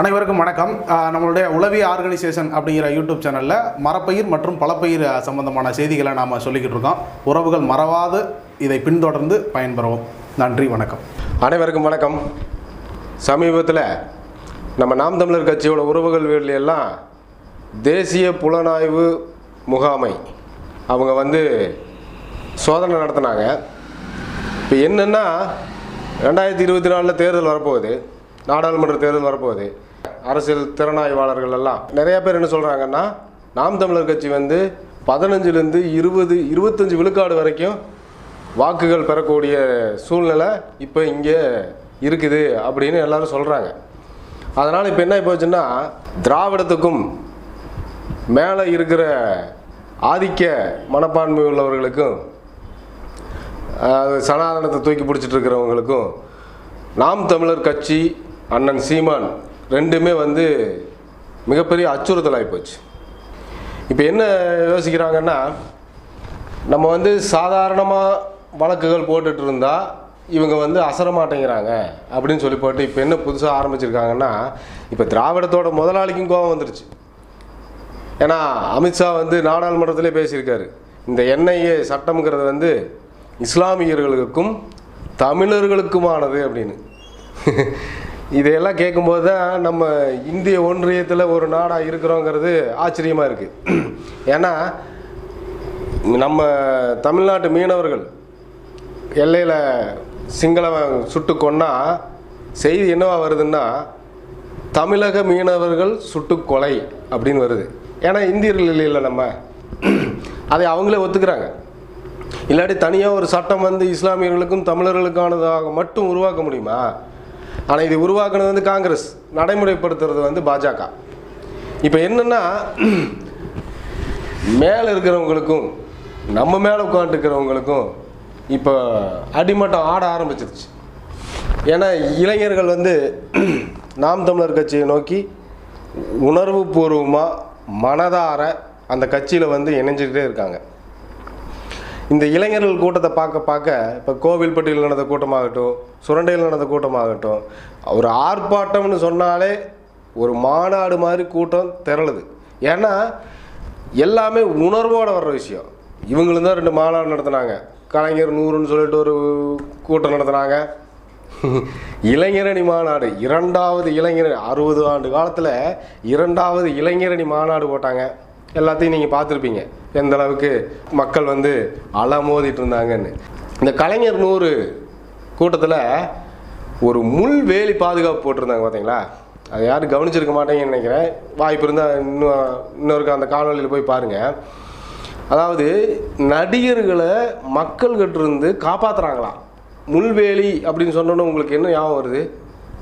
அனைவருக்கும் வணக்கம். நம்மளுடைய உளவி ஆர்கனைசேஷன் அப்படிங்கிற யூடியூப் சேனலில் மரப்பயிர் மற்றும் பலப்பயிர் சம்பந்தமான செய்திகளை நாம் சொல்லிக்கிட்டு இருக்கோம். உறவுகள் மறவாது இதை பின்தொடர்ந்து பயன்பெறவும். நன்றி வணக்கம். அனைவருக்கும் வணக்கம். சமீபத்தில் நம்ம நாம் தமிழர் கட்சியோட உறவுகள் வீடுல எல்லாம் தேசிய புலனாய்வு முகாமை அவங்க வந்து சோதனை நடத்தினாங்க. இப்போ என்னென்னா ரெண்டாயிரத்தி இருபத்தி நாலில் தேர்தல் வரப்போகுது. நாடாளுமன்ற தேர்தல் வரப்போகுது. அரசியல் திறனாய்வாளர்கள் எல்லாம். நிறைய பேர் என்ன சொல்கிறாங்கன்னா நாம் தமிழர் கட்சி வந்து பதினஞ்சுலேருந்து இருபது இருபத்தஞ்சி விழுக்காடு வரைக்கும் வாக்குகள் பெறக்கூடிய சூழ்நிலை இப்போ இங்கே இருக்குது அப்படின்னு எல்லாரும் சொல்கிறாங்க அதனால் இப்போ என்ன போச்சுன்னா திராவிடத்துக்கும் மேலே இருக்கிற ஆதிக்க மனப்பான்மை உள்ளவர்களுக்கும் சனாதனத்தை தூக்கி பிடிச்சிட்டு இருக்கிறவங்களுக்கும் நாம் தமிழர் கட்சி அண்ணன் சீமான் ரெண்டுமே வந்து மிகப்பெரிய அச்சுறுத்தலாகி போச்சு. இப்போ என்ன யோசிக்கிறாங்கன்னா நம்ம வந்து சாதாரணமாக வழக்குகள் போட்டுட்டு இருந்தால் இவங்க வந்து அசரமாட்டேங்கிறாங்க அப்படின்னு சொல்லி போட்டு இப்போ என்ன புதுசாக ஆரம்பிச்சிருக்காங்கன்னா இப்போ திராவிடத்தோட முதலாளிக்கும் கோபம் வந்துருச்சு. ஏன்னா அமித்ஷா வந்து நாடாளுமன்றத்திலே பேசியிருக்காரு. இந்த என்ஐஏ சட்டம்ங்கிறது வந்து இஸ்லாமியர்களுக்கும் தமிழர்களுக்குமானது அப்படின்னு. இதையெல்லாம் கேட்கும்போது தான் நம்ம இந்திய ஒன்றியத்தில் ஒரு நாடாக இருக்கிறோங்கிறது ஆச்சரியமாக இருக்குது ஏன்னா நம்ம தமிழ்நாட்டு மீனவர்கள் எல்லையில் சிங்களவன் சுட்டு கொன்னா செய்தி என்னவா வருதுன்னா தமிழக மீனவர்கள் சுட்டு கொலை அப்படின்னு வருது. ஏன்னா இந்தியர்கள் இல்லைல்ல நம்ம. அதை அவங்களே ஒத்துக்கிறாங்க. இல்லாட்டி தனியாக ஒரு சட்டம் வந்து இஸ்லாமியர்களுக்கும் தமிழர்களுக்கானதாக மட்டும் உருவாக்க முடியுமா? ஆனால் இது உருவாக்குனது வந்து காங்கிரஸ். நடைமுறைப்படுத்துறது வந்து பாஜக. இப்போ என்னென்னா மேலே இருக்கிறவங்களுக்கும் நம்ம மேலே உட்காந்துருக்கிறவங்களுக்கும் இப்போ அடிமட்டம் ஆட ஆரம்பிச்சிருச்சு. ஏன்னா இளைஞர்கள் வந்து நாம் தமிழர் கட்சியை நோக்கி உணர்வு பூர்வமாக மனதார அந்த கட்சியில் வந்து இணைஞ்சிக்கிட்டே இருக்காங்க. இந்த இளைஞர்கள் கூட்டத்தை பார்க்க பார்க்க இப்போ கோவில்பட்டியில் நடந்த கூட்டமாகட்டும் சுரண்டையில் நடந்த கூட்டமாகட்டும் ஒரு ஆர்ப்பாட்டம்னு சொன்னாலே ஒரு மாநாடு மாதிரி கூட்டம் திரளுது. ஏன்னா எல்லாமே உணர்வோடு வர்ற விஷயம். இவங்களும் தான் ரெண்டு மாநாடு நடத்துனாங்க. கலைஞர் நூறுன்னு சொல்லிட்டு ஒரு கூட்டம் நடத்துனாங்க. இளைஞரணி மாநாடு இரண்டாவது இளைஞர் அறுபது ஆண்டு காலத்தில் இரண்டாவது இளைஞரணி மாநாடு போட்டாங்க. எல்லாத்தையும் நீங்கள் பார்த்துருப்பீங்க. எந்த அளவுக்கு மக்கள் வந்து அலமோதிட்டு இருந்தாங்கன்னு. இந்த கலைஞர் நூறு கூட்டத்தில் ஒரு முள் வேலி பாதுகாப்பு போட்டிருந்தாங்க பார்த்தீங்களா அது யாரும் கவனிச்சிருக்க மாட்டேங்கன்னு நினைக்கிறேன். வாய்ப்பு இருந்தால் இன்னும் இன்னொருக்கு அந்த காணொலியில் போய் பாருங்கள் அதாவது நடிகர்களை மக்கள்கிட்ட இருந்து காப்பாற்றுறாங்களாம் முள்வேலி அப்படின்னு சொன்னோன்னே உங்களுக்கு என்ன ஞாபகம் வருது?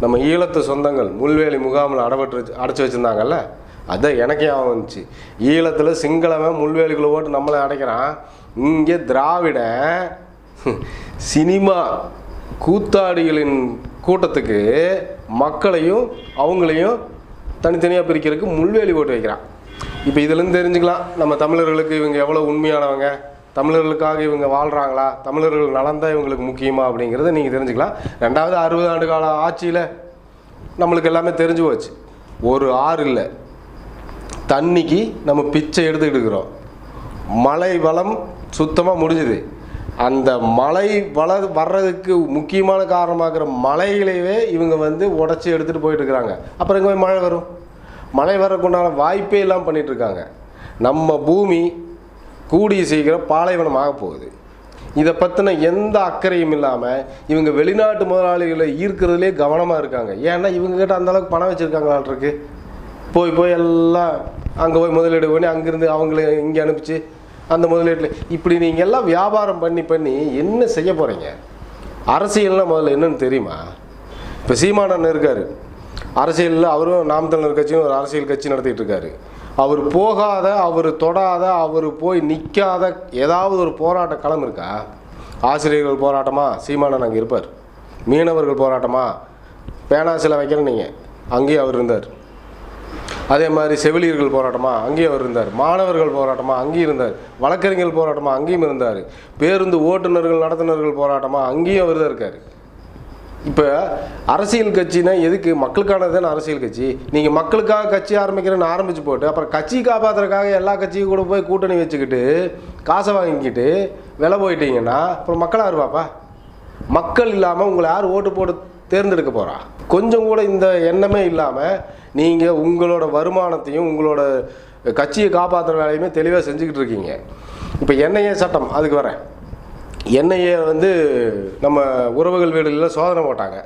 நம்ம ஈழத்து சொந்தங்கள் முள்வேலி முகாமில் அடபட்டு வச்சு அடைச்சி வச்சுருந்தாங்கல்ல? அதான் எனக்கே ஞாபகம் வந்துச்சு. ஈழத்தில் சிங்களவன் முள்வேலிக்குள்ளே போட்டு நம்மளை அடைக்கிறான். இங்கே திராவிட சினிமா கூத்தாடிகளின் கூட்டத்துக்கு மக்களையும் அவங்களையும் தனித்தனியாக பிரிக்கிறதுக்கு முள்வேலி போட்டு வைக்கிறான். இப்போ இதுலேருந்து தெரிஞ்சுக்கலாம் நம்ம தமிழர்களுக்கு இவங்க எவ்வளோ உண்மையானவங்க தமிழர்களுக்காக இவங்க வாழ்கிறாங்களா தமிழர்கள் நலன்தான் இவங்களுக்கு முக்கியமா அப்படிங்கிறத நீங்கள் தெரிஞ்சுக்கலாம். ரெண்டாவது அறுபது ஆண்டு கால ஆட்சியில் நம்மளுக்கு எல்லாமே தெரிஞ்சு போச்சு. ஒரு ஆறு இல்லை. தண்ணிக்கு நம்ம பிச்சை எடுத்துக்கிட்டு இருக்கிறோம். மழை வளம் சுத்தமாக முடிஞ்சுது. அந்த மழை வள வர்றதுக்கு முக்கியமான காரணமாகிற மழையிலேயே இவங்க வந்து உடச்சி எடுத்துகிட்டு போயிட்டுருக்குறாங்க அப்புறம் எங்கே போய் மழை வரும்? மழை வரக்குண்டான வாய்ப்பே இல்லாமல் பண்ணிகிட்ருக்காங்க இருக்காங்க. நம்ம பூமி கூடிய சீக்கிரம் பாலைவனம் ஆக போகுது. இதை பற்றின எந்த அக்கறையும் இல்லாமல் இவங்க வெளிநாட்டு முதலாளிகளை ஈர்க்கிறதுலே கவனமாக இருக்காங்க. ஏன்னா இவங்ககிட்ட அந்தளவுக்கு பணம் வச்சுருக்காங்களான்ருக்கு போய் போய் எல்லாம் அங்கே போய் முதலீடு பண்ணி அங்கேருந்து அவங்கள இங்கே அனுப்பிச்சு அந்த முதலீட்டில் இப்படி நீங்கள் எல்லாம் வியாபாரம் பண்ணி பண்ணி என்ன செய்ய போகிறீங்க அரசியல்னா முதல்ல என்னன்னு தெரியுமா? இப்போ சீமானன் இருக்கார். அரசியலில் அவரும் நாம் தமிழர் கட்சியும் ஒரு அரசியல் கட்சி நடத்திட்டு இருக்காரு. அவர் போகாத அவர் தொடாத அவர் போய் நிற்காத ஏதாவது ஒரு போராட்ட களம் இருக்கா? ஆசிரியர்கள் போராட்டமா? சீமானன் அங்கே இருப்பார். மீனவர்கள் போராட்டமா? பேனா சிலை வைக்கிறேன் நீங்கள் அங்கேயும் அவர் இருந்தார். அதே மாதிரி செவிலியர்கள் போராட்டமாக அங்கேயும் அவர் இருந்தார். மாணவர்கள் போராட்டமாக அங்கேயும் இருந்தார். வழக்கறிஞர்கள் போராட்டமாக அங்கேயும் இருந்தார். பேருந்து ஓட்டுநர்கள் நடத்துனர்கள் போராட்டமாக அங்கேயும் அவர் தான் இருக்கார். இப்போ அரசியல் கட்சினா எதுக்கு? மக்களுக்கானது தானே அரசியல் கட்சி. நீங்கள் மக்களுக்காக கட்சி ஆரம்பிக்கிறேன்னு ஆரம்பித்து போட்டு அப்புறம் கட்சி காப்பாற்றுறதுக்காக எல்லா கட்சியும் கூட போய் கூட்டணி வச்சுக்கிட்டு காசை வாங்கிக்கிட்டு விலை போயிட்டீங்கன்னா அப்புறம் மக்களாக இருப்பாப்பா மக்கள் இல்லாமல் உங்களை யார் ஓட்டு போட்டு தேர்ந்தெடுக்க போகிறா கொஞ்சம் கூட இந்த எண்ணமே இல்லாமல் நீங்கள் உங்களோட வருமானத்தையும் உங்களோட கட்சியை காப்பாற்றுற வேலையுமே தெளிவாக செஞ்சுக்கிட்டு இருக்கீங்க. இப்போ என்ஐஏ சட்டம் அதுக்கு வரேன். என்ஐஏ வந்து நம்ம உறவுகள் வீடுகளில் சோதனை போட்டாங்க.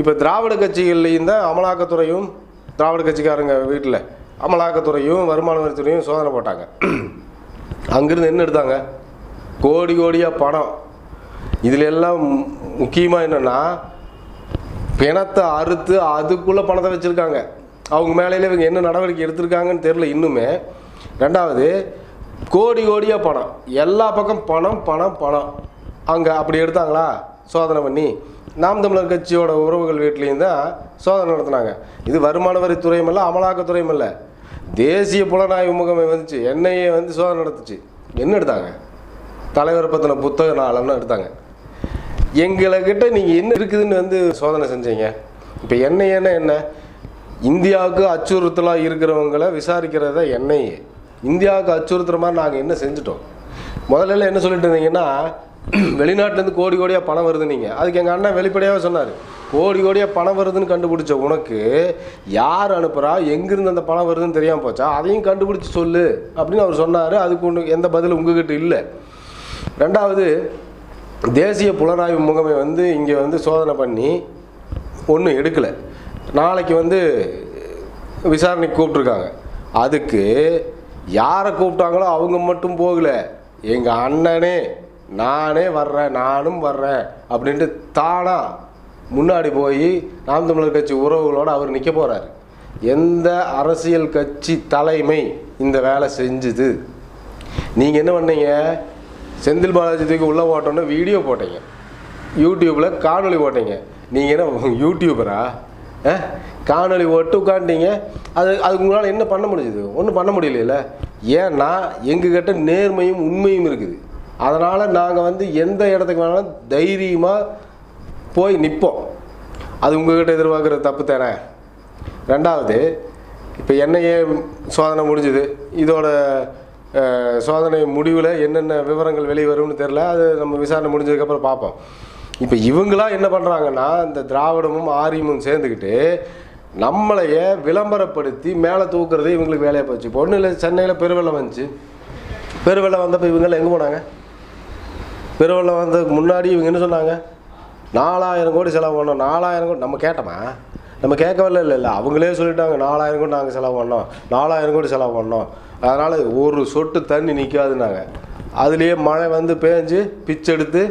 இப்போ திராவிட கட்சிகள்லேயும் தான் அமலாக்கத்துறையும் திராவிட கட்சிக்காரங்க வீட்டில் அமலாக்கத்துறையும் வருமான வரித்துறையும் சோதனை போட்டாங்க. அங்கேருந்து என்ன எடுத்தாங்க? கோடி கோடியாக பணம். இதில் எல்லாம் முக்கியமாக என்னென்னா பிணத்தை அறுத்து அதுக்குள்ளே பணத்தை வச்சுருக்காங்க. அவங்க மேலேயே இவங்க என்ன நடவடிக்கை எடுத்திருக்காங்கன்னு தெரில இன்னுமே. ரெண்டாவது கோடி கோடியாக பணம். எல்லா பக்கம் பணம் பணம் பணம். அங்கே அப்படி எடுத்தாங்களா? சோதனை பண்ணி. நாம் தமிழர் கட்சியோட உறவுகள் வீட்லேயும் தான் சோதனை நடத்துனாங்க. இது வருமான வரித்துறையும் இல்லை அமலாக்கத்துறையும் இல்லை. தேசிய புலனாய்வு முகமை வந்துச்சு. என்ஐஏ வந்து சோதனை நடத்துச்சு. என்ன எடுத்தாங்க? தலைவர் பற்றின புத்தக நாளம்னு எடுத்தாங்க. எங்கள்கிட்ட நீங்கள் என்ன இருக்குதுன்னு வந்து சோதனை செஞ்சீங்க? இப்போ என்ஐஏன்னா என்ன இந்தியாவுக்கு அச்சுறுத்தலாக இருக்கிறவங்கள விசாரிக்கிறத என்ஐஏ இந்தியாவுக்கு அச்சுறுத்துற மாதிரி நாங்கள் என்ன செஞ்சுட்டோம்? முதல்ல என்ன சொல்லிட்டு இருந்தீங்கன்னா வெளிநாட்டிலேருந்து கோடி கோடியாக பணம் வருது நீங்கள் அதுக்கு எங்கள் அண்ணன் வெளிப்படையாகவே சொன்னார். கோடி கோடியாக பணம் வருதுன்னு கண்டுபிடிச்ச உனக்கு யார் அனுப்புகிறா எங்கேருந்து அந்த பணம் வருதுன்னு தெரியாமல் போச்சா? அதையும் கண்டுபிடிச்சி சொல்லு அப்படின்னு அவர் சொன்னார். அதுக்கு ஒன்று எந்த பதிலும் உங்ககிட்ட இல்லை. ரெண்டாவது தேசிய புலனாய்வு முகமை வந்து இங்கே வந்து சோதனை பண்ணி ஒன்றும் எடுக்கலை. நாளைக்கு வந்து விசாரணைக்கு கூப்பிட்ருக்காங்க அதுக்கு யாரை கூப்பிட்டாங்களோ அவங்க மட்டும் போகலை. எங்கள் அண்ணனே நானே வர்றேன் நானும் வர்றேன் அப்படின்ட்டு தானாக முன்னாடி போய் நாம் தமிழர் கட்சி உறவுகளோடு அவர் நிற்க போகிறார் எந்த அரசியல் கட்சி தலைமை இந்த வேலை செஞ்சுது? நீங்கள் என்ன பண்ணீங்க? செந்தில் பாலாஜி தூக்கி உள்ளே போட்டோன்னு வீடியோ போட்டீங்க. யூடியூப்பில் காணொலி போட்டீங்க. நீங்கள் என்ன யூடியூபரா ஆ? காணொளி போட்டு உட்காந்துட்டீங்க அது அதுக்கு உங்களால் என்ன பண்ண முடிஞ்சுது? ஒன்றும் பண்ண முடியல ஏன்னா எங்ககிட்ட நேர்மையும் உண்மையும் இருக்குது. அதனால் நாங்கள் வந்து எந்த இடத்துக்கு வேணாலும் தைரியமாக போய் நிற்போம் அது உங்ககிட்ட எதிர்பார்க்குற தப்பு தானே? ரெண்டாவது இப்போ என்ஐஏ சோதனை முடிஞ்சுது. இதோட சோதனை முடிவில் என்னென்ன விவரங்கள் வெளியே வரும்னு தெரில அது நம்ம விசாரணை முடிஞ்சதுக்கப்புறம் பார்ப்போம். இப்போ இவங்களாம் என்ன பண்ணுறாங்கன்னா இந்த திராவிடமும் ஆரியமும் சேர்ந்துக்கிட்டு நம்மளைய விளம்பரப்படுத்தி மேலே தூக்குறது இவங்களுக்கு வேலையாக போச்சு. இப்போ ஒன்றும் இல்லை சென்னையில் பெருவெள்ளம் வந்துச்சு. பெருவெள்ளம் வந்தப்போ இவங்கெல்லாம் எங்கே போனாங்க? பெருவெள்ளம் வந்ததுக்கு முன்னாடி இவங்க என்ன சொன்னாங்க? நாலாயிரம் கோடி செலவு பண்ணோம். நாலாயிரம் கோடி நம்ம கேட்டோமா? நம்ம கேட்கவில்லை இல்லை இல்லை அவங்களே சொல்லிட்டாங்க நாலாயிரம் கோடி நாங்கள் செலவு பண்ணோம். நாலாயிரம் கோடி செலவு பண்ணோம். அதனால் ஒரு சொட்டு தண்ணி நிற்காதுன்னாங்க அதுலேயே மழை வந்து பேஞ்சு பிச்செடுத்து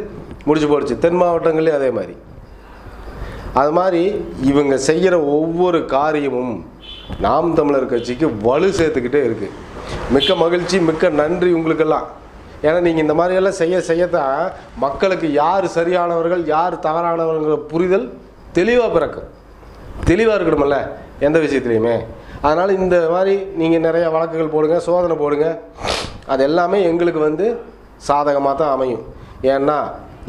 முடிச்சு போடுச்சு தென் மாவட்டங்கள்லேயும் அதே மாதிரி. அது மாதிரி இவங்க செய்கிற ஒவ்வொரு காரியமும் நாம் தமிழர் கட்சிக்கு வலு சேர்த்துக்கிட்டே இருக்குது மிக்க மகிழ்ச்சி மிக்க நன்றி உங்களுக்கெல்லாம். ஏன்னா நீங்கள் இந்த மாதிரியெல்லாம் செய்ய செய்யத்தான் மக்களுக்கு யார் சரியானவர்கள் யார் தவறானவர்கள் புரிதல் தெளிவாக பிறக்கும். தெளிவாக இருக்கணுமல்ல எந்த விஷயத்துலையுமே. அதனால் இந்த மாதிரி நீங்கள் நிறைய வழக்குகள் போடுங்க சோதனை போடுங்க. அது எல்லாமே எங்களுக்கு வந்து சாதகமாக தான் அமையும். ஏன்னா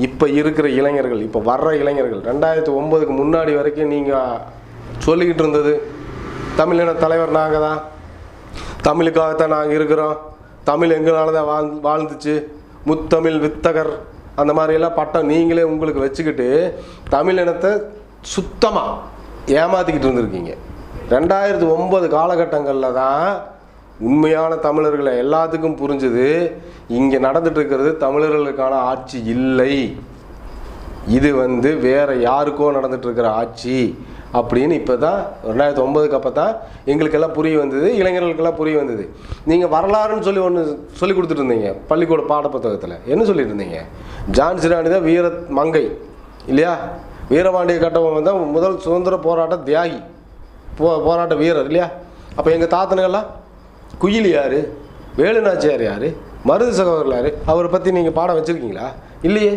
இப்போ இருக்கிற இளைஞர்கள் இப்போ வர்ற இளைஞர்கள் ரெண்டாயிரத்தி ஒம்பதுக்கு முன்னாடி வரைக்கும் நீங்கள் சொல்லிக்கிட்டு இருந்தது தமிழின தலைவர் நாங்கள் தான் தமிழுக்காகத்தான் நாங்கள் இருக்கிறோம். தமிழ் எங்களால் தான் வாழ் வாழ்ந்துச்சு. முத்தமிழ் வித்தகர் அந்த மாதிரியெல்லாம் பட்டம் நீங்களே உங்களுக்கு வச்சுக்கிட்டு தமிழ் இனத்தை சுத்தமாக ஏமாற்றிக்கிட்டு இருந்திருக்கீங்க. ரெண்டாயிரத்தி ஒம்பது காலகட்டங்களில் தான் உண்மையான தமிழர்களை எல்லாத்துக்கும் புரிஞ்சுது. இங்கே நடந்துகிட்ருக்கிறது தமிழர்களுக்கான ஆட்சி இல்லை. இது வந்து வேறு யாருக்கோ நடந்துகிட்ருக்கிற ஆட்சி அப்படின்னு இப்போ தான் ரெண்டாயிரத்தி ஒம்பதுக்கு அப்போ தான் எங்களுக்கெல்லாம் புரிய வந்தது இளைஞர்களுக்கெல்லாம் புரிய வந்தது. நீங்கள் வரலாறுன்னு சொல்லி ஒன்று சொல்லி கொடுத்துட்டு இருந்தீங்க பள்ளிக்கூட பாடப்புத்தகத்தில். என்ன சொல்லிட்டு இருந்தீங்க ஜான் தான் வீர மங்கை இல்லையா? வீரபாண்டிய கட்டபொம்மன் தான் முதல் சுதந்திர போராட்ட தியாகி. போ போராட்ட வீரர் இல்லையா? அப்போ எங்கள் தாத்தனுங்கெல்லாம் குயில் யார்? வேலுநாச்சியார் யார்? மருது சகோதரர் யார்? அவரை பற்றி நீங்கள் பாடம் வச்சுருக்கீங்களா? இல்லையே.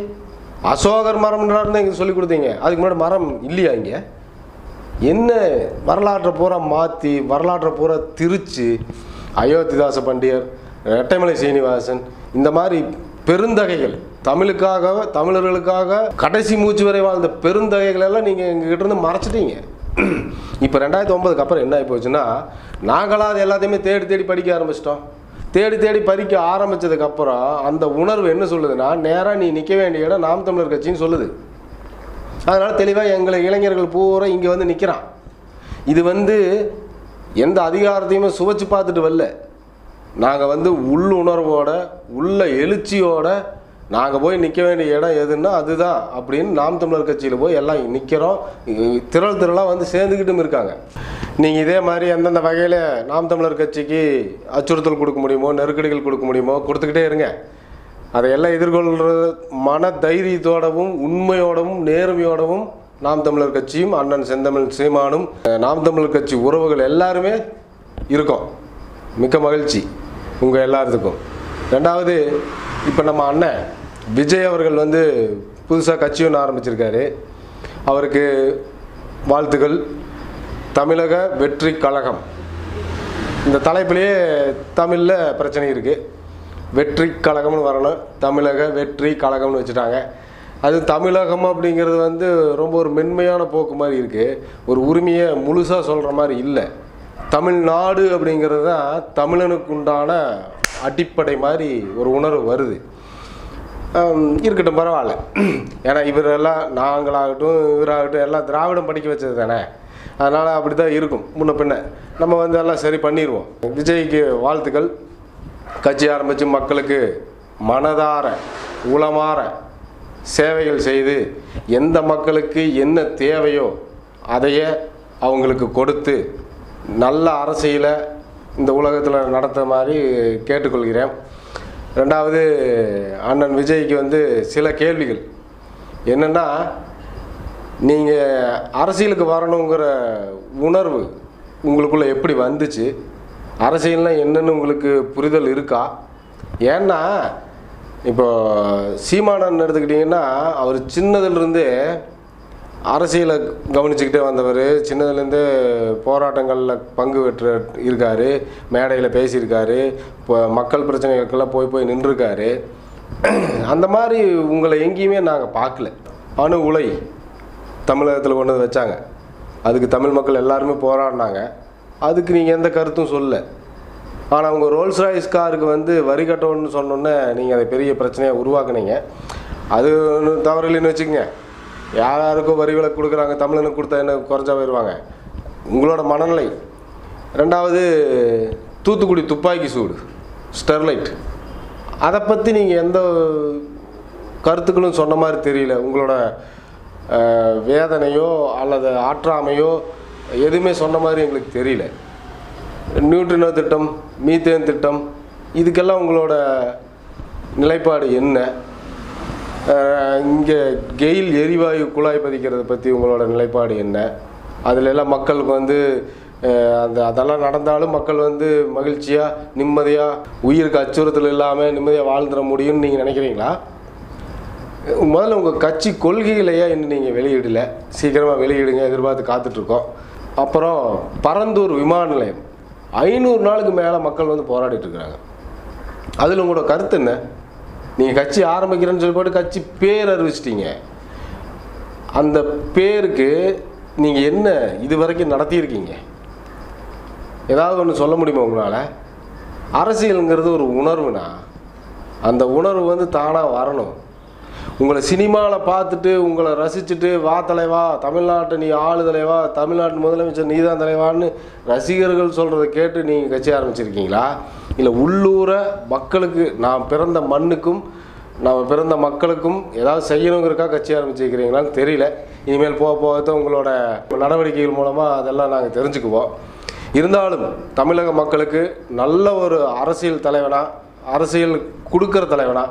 அசோகர் மரம்ன்றாருன்னு இங்கே சொல்லி கொடுத்தீங்க. அதுக்கு முன்னாடி மரம் இல்லையா இங்கே? என்ன வரலாற்றை பூரா மாற்றி வரலாற்றை பூரா திரிச்சு அயோத்திதாச பண்டியர் ரெட்டைமலை சீனிவாசன் இந்த மாதிரி பெருந்தகைகள் தமிழுக்காக தமிழர்களுக்காக கடைசி மூச்சு வரை வாழ்ந்த பெருந்தகைகளெல்லாம் நீங்கள் எங்ககிட்ட இருந்து மறைச்சிட்டீங்க. இப்போ ரெண்டாயிரத்தி ஒன்பதுக்கு அப்புறம் என்ன ஆகி போச்சுன்னா நாங்களாம் அது எல்லாத்தையுமே தேடி தேடி படிக்க ஆரம்பிச்சிட்டோம். தேடி தேடி படிக்க ஆரம்பித்ததுக்கப்புறம் அந்த உணர்வு என்ன சொல்லுதுன்னா நேராக நீ நிற்க வேண்டிய இடம் நாம் தமிழர் கட்சின்னு சொல்லுது. அதனால் தெளிவாக எங்களை இளைஞர்கள் பூரா இங்கே வந்து நிற்கிறான் இது வந்து எந்த அதிகாரத்தையுமே சுவைச்சு பார்த்துட்டு வரல. நாங்கள் வந்து உள்ளுணர்வோட உள்ள எழுச்சியோட நாங்கள் போய் நிற்க வேண்டிய இடம் எதுன்னா அதுதான் அப்படின்னு நாம் தமிழர் கட்சியில் போய் எல்லாம் நிற்கிறோம் திரள் திரளாக வந்து சேர்ந்துக்கிட்டும் இருக்காங்க. நீங்கள் இதே மாதிரி எந்தெந்த வகையில் நாம் தமிழர் கட்சிக்கு அச்சுறுத்தல் கொடுக்க முடியுமோ நெருக்கடிகள் கொடுக்க முடியுமோ கொடுத்துக்கிட்டே இருங்க. அதையெல்லாம் எதிர்கொள்கிற மன தைரியத்தோடவும் உண்மையோடவும் நேர்மையோடவும் நாம் தமிழர் கட்சியும் அண்ணன் செந்தமிழ் சீமானும் நாம் தமிழர் கட்சி உறவுகள் எல்லாருமே இருக்கோம். மிக்க மகிழ்ச்சி உங்கள் எல்லாத்துக்கும். ரெண்டாவது இப்போ நம்ம அண்ணன் விஜய் அவர்கள் வந்து புதுசாக கட்சி ஒன்று ஆரம்பிச்சிருக்காரு. அவருக்கு வாழ்த்துக்கள். தமிழக வெற்றி கழகம். இந்த தலைப்பிலேயே தமிழில் பிரச்சனை இருக்குது வெற்றி கழகம்னு வரணும். தமிழக வெற்றி கழகம்னு வச்சுட்டாங்க. அது தமிழகம் அப்படிங்கிறது வந்து ரொம்ப ஒரு மென்மையான போக்கு மாதிரி இருக்குது ஒரு உரிமையை முழுசாக சொல்கிற மாதிரி இல்லை. தமிழ்நாடு அப்படிங்கிறது தான் தமிழனுக்கு உண்டான அடிப்படை மாதிரி ஒரு உணர்வு வருது. இருக்கட்டும் பரவாயில்ல. ஏன்னா இவரெல்லாம் நாங்களாகட்டும் இவராகட்டும் எல்லாம் திராவிடம் படிக்க வச்சது தானே? அதனால் அப்படி தான் இருக்கும். முன்ன பின்ன. நம்ம வந்து எல்லாம் சரி பண்ணிடுவோம் விஜய்க்கு வாழ்த்துக்கள். கட்சி ஆரம்பித்து மக்களுக்கு மனதார உளமாற சேவைகள் செய்து எந்த மக்களுக்கு என்ன தேவையோ அதையே அவங்களுக்கு கொடுத்து நல்ல அரசியலை இந்த உலகத்தில் நடத்த மாதிரி கேட்டுக்கொள்கிறேன். ரெண்டாவது அண்ணன் விஜய்க்கு வந்து சில கேள்விகள். என்னென்னா நீங்கள் அரசியலுக்கு வரணுங்கிற உணர்வு உங்களுக்குள்ளே எப்படி வந்துச்சு? அரசியல்னால் என்னென்னு உங்களுக்கு புரிதல் இருக்கா? ஏன்னா இப்போ சீமானன் எடுத்துக்கிட்டிங்கன்னா அவர் சின்னதுலேருந்தே அரசியலை கவனிச்சுக்கிட்டே வந்தவர் சின்னதுலேருந்தே போராட்டங்களில் பங்கு பெற்று இருக்கார் மேடையில் பேசியிருக்காரு இப்போ மக்கள் பிரச்சனைகளுக்கெல்லாம் போய் போய் நின்றுருக்காரு. அந்த மாதிரி உங்களை எங்கேயுமே நாங்கள் பார்க்கல. அணு உலை தமிழகத்தில் கொண்டு வந்து வச்சாங்க. அதுக்கு தமிழ் மக்கள் எல்லாருமே போராடினாங்க. அதுக்கு நீங்கள் எந்த கருத்தும் சொல்லலை ஆனால் அவங்க ரோல்ஸ் ராய்ஸ் காருக்கு வந்து வரி கட்டணும்னு சொன்னோன்னே நீங்கள் அதை பெரிய பிரச்சனையாக உருவாக்குனீங்க. அது ஒன்றும் தவறு இல்லைன்னு வச்சுக்கோங்க. யார் யாருக்கும் வரி விலை கொடுக்குறாங்க தமிழனுக்கு கொடுத்தா என்ன குறைஞ்சா போயிடுவாங்க உங்களோட மனநிலை. ரெண்டாவது தூத்துக்குடி துப்பாக்கி சூடு ஸ்டெர்லைட். அதை பற்றி நீங்கள் எந்த கருத்துக்களும் சொன்ன மாதிரி தெரியல. உங்களோட வேதனையோ அல்லது ஆற்றாமையோ எதுவுமே சொன்ன மாதிரி எங்களுக்கு தெரியல. நியூட்ரினோ திட்டம் மீத்தேன் திட்டம் இதுக்கெல்லாம் உங்களோட நிலைப்பாடு என்ன? இங்கே கெயில் எரிவாயு குழாய் பதிக்கிறத பற்றி உங்களோட நிலைப்பாடு என்ன? அதில் எல்லாம் மக்களுக்கு வந்து அந்த அதெல்லாம் நடந்தாலும் மக்கள் வந்து மகிழ்ச்சியாக நிம்மதியாக உயிருக்கு அச்சுறுத்தல் இல்லாமல் நிம்மதியாக வாழ்ந்துட முடியும்னு நீங்கள் நினைக்கிறீங்களா? முதல்ல உங்கள் கட்சி கொள்கைகளையே இன்னும் நீங்கள் வெளியிடலை? சீக்கிரமாக வெளியிடுங்க எதிர்பார்த்து காத்துட்ருக்கோம். அப்புறம் பரந்தூர் விமான நிலையம். ஐநூறு நாளுக்கு மேலே மக்கள் வந்து போராடிட்டு இருக்கிறாங்க. அதில் உங்களோட கருத்து என்ன? நீங்கள் கட்சி ஆரம்பிக்கிறேன்னு சொல்லி போட்டு கட்சி பேர் அறிவிச்சிட்டிங்க. அந்த பேருக்கு நீங்கள் என்ன இது வரைக்கும் நடத்தியிருக்கீங்க? ஏதாவது ஒன்று சொல்ல முடியுமா உங்களால்? அரசியலுங்கிறது ஒரு உணர்வுனா அந்த உணர்வு வந்து தானாக வரணும். உங்களை சினிமாவில் பார்த்துட்டு உங்களை ரசிச்சுட்டு வா தலைவா தமிழ்நாட்டை நீ ஆளு தலைவா தமிழ்நாட்டு முதலமைச்சர் நீ தான் தலைவான்னு ரசிகர்கள் சொல்கிறத கேட்டு நீங்கள் கட்சி ஆரம்பிச்சிருக்கீங்களா? இல்லை உள்ளூர மக்களுக்கு நான் பிறந்த மண்ணுக்கும் நாம் பிறந்த மக்களுக்கும் ஏதாவது செய்யணுங்கிறக்கா கட்சி ஆரம்பிச்சிருக்கிறீங்களான்னு தெரியல. இனிமேல் போக போக தான் உங்களோட நடவடிக்கைகள் மூலமாக அதெல்லாம் நாங்கள் தெரிஞ்சுக்குவோம். இருந்தாலும் தமிழக மக்களுக்கு நல்ல ஒரு அரசியல் தலைவனா அரசியல் கொடுக்குற தலைவனா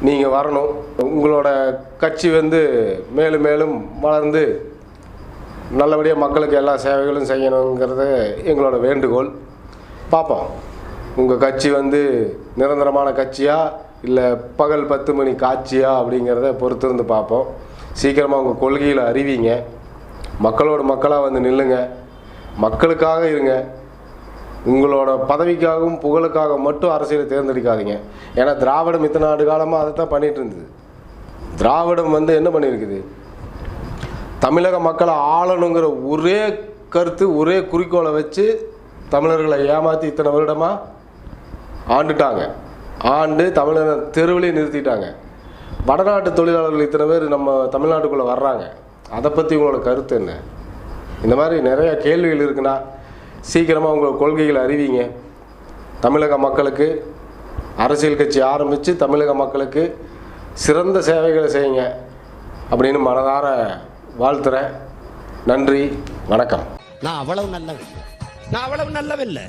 நீங்கள் வரணும். உங்களோட கட்சி வந்து மேலும் மேலும் வளர்ந்து நல்லபடியாக மக்களுக்கு எல்லா சேவைகளும் செய்யணுங்கிறது எங்களோட வேண்டுகோள். பார்ப்போம் உங்கள் கட்சி வந்து நிரந்தரமான கட்சியா இல்லை பகல் பத்து மணி காட்சியா அப்படிங்கிறத பொறுத்திருந்து பார்ப்போம் சீக்கிரமாக உங்கள் கொள்கையில் அறிவிங்க. மக்களோட மக்களாக வந்து நில்லுங்க. மக்களுக்காக இருங்க. உங்களோட பதவிக்காகவும் புகழுக்காக மட்டும் அரசியலை தேர்ந்தெடுக்காதீங்க. ஏன்னா திராவிடம் இத்தனை ஆண்டு காலமாக அதை தான் பண்ணிட்டு இருந்தது. திராவிடம் வந்து என்ன பண்ணியிருக்குது தமிழக மக்களை ஆளணுங்கிற ஒரே கருத்து ஒரே குறிக்கோளை வச்சு தமிழர்களை ஏமாற்றி இத்தனை வருடமாக ஆண்டுட்டாங்க. ஆண்டு தமிழர் தெருவிலே நிறுத்திட்டாங்க. வடநாட்டு தொழிலாளர்கள் இத்தனை பேர் நம்ம தமிழ்நாட்டுக்குள்ளே வர்றாங்க. அதை பற்றி உங்களோட கருத்து என்ன? இந்த மாதிரி நிறைய கேள்விகள் இருக்குன்னா சீக்கிரமாக உங்கள் கொள்கைகளை அறிவிங்க. தமிழக மக்களுக்கு அரசியல் கட்சி ஆரம்பித்து தமிழக மக்களுக்கு சிறந்த சேவைகளை செய்யுங்க அப்படின்னு மனதார வாழ்த்துறேன். நன்றி வணக்கம். நான் அவ்வளவு நல்லவன். நான் அவ்வளவு நல்லவில்லை.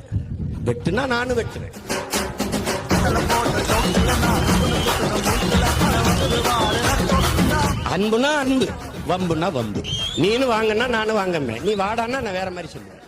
வெட்டுனா நானும் வெட்டுவேன். அன்புனா அன்பு வம்புனா வம்பு. நீனு வாங்கன்னா நானும் வாங்கமே. நீ வாடான்னா நான் வேற மாதிரி சொல்லுவேன்.